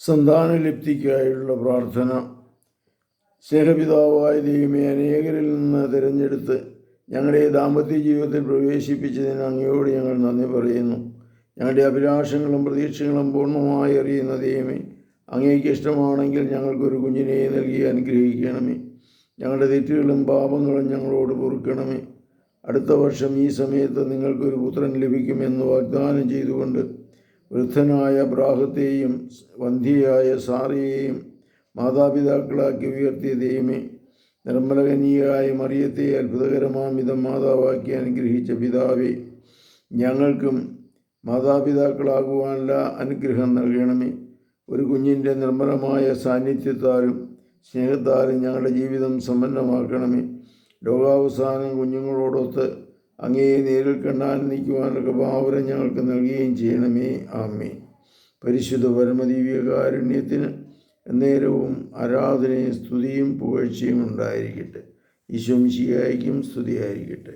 സന്താനലബ്ധിക്കായുള്ള പ്രാർത്ഥന സ്നേഹപിതാവായ ദൈവമേ അനേകരിൽ നിന്ന് തിരഞ്ഞെടുത്ത് ഞങ്ങളുടെ ദാമ്പത്യ ജീവിതത്തിൽ പ്രവേശിപ്പിച്ചതിന് അങ്ങയോട് ഞങ്ങൾ നന്ദി പറയുന്നു. ഞങ്ങളുടെ അഭിലാഷങ്ങളും പ്രതീക്ഷകളും പൂർണമായി അറിയുന്ന ദൈവമേ അങ്ങേക്ക് ഇഷ്ടമാണെങ്കിൽ ഞങ്ങൾക്കൊരു കുഞ്ഞിനെ നൽകി അനുഗ്രഹിക്കണമേ. ഞങ്ങളുടെ തെറ്റുകളും പാപങ്ങളും ഞങ്ങളോട് പൊറുക്കണമേ. അടുത്ത വർഷം ഈ സമയത്ത് നിങ്ങൾക്കൊരു പുത്രൻ ലഭിക്കുമെന്ന് വാഗ്ദാനം ചെയ്തുകൊണ്ട് വൃദ്ധനായ ബ്രാഹത്തെയും വന്ധിയായ സാറിയെയും മാതാപിതാക്കളാക്കി ഉയർത്തിയ ദൈവമേ നിർമ്മലകനീയായ മറിയത്തെ അത്ഭുതകരമാമിതം മാതാവാക്കി അനുഗ്രഹിച്ച പിതാവേ ഞങ്ങൾക്കും മാതാപിതാക്കളാകുവാനുള്ള അനുഗ്രഹം നൽകണമേ. ഒരു കുഞ്ഞിന്റെ നിർമ്മലമായ സാന്നിധ്യത്താലും സ്നേഹത്താലും ഞങ്ങളുടെ ജീവിതം സമ്പന്നമാക്കണമേ. ലോകാവസാനം കുഞ്ഞുങ്ങളോടൊത്ത് അങ്ങയെ നേരിൽ കണ്ടാൽ കൃപാവരം ഞങ്ങൾക്ക് നൽകുകയും ചെയ്യണമേ. ആമേ പരിശുദ്ധ പരമദിവ്യകാരുണ്യത്തിന് നേരവും ആരാധനയും സ്തുതിയും പുകഴ്ചയും ഉണ്ടായിരിക്കട്ടെ. ഈശോമിശിയായിരിക്കും സ്തുതിയായിരിക്കട്ടെ.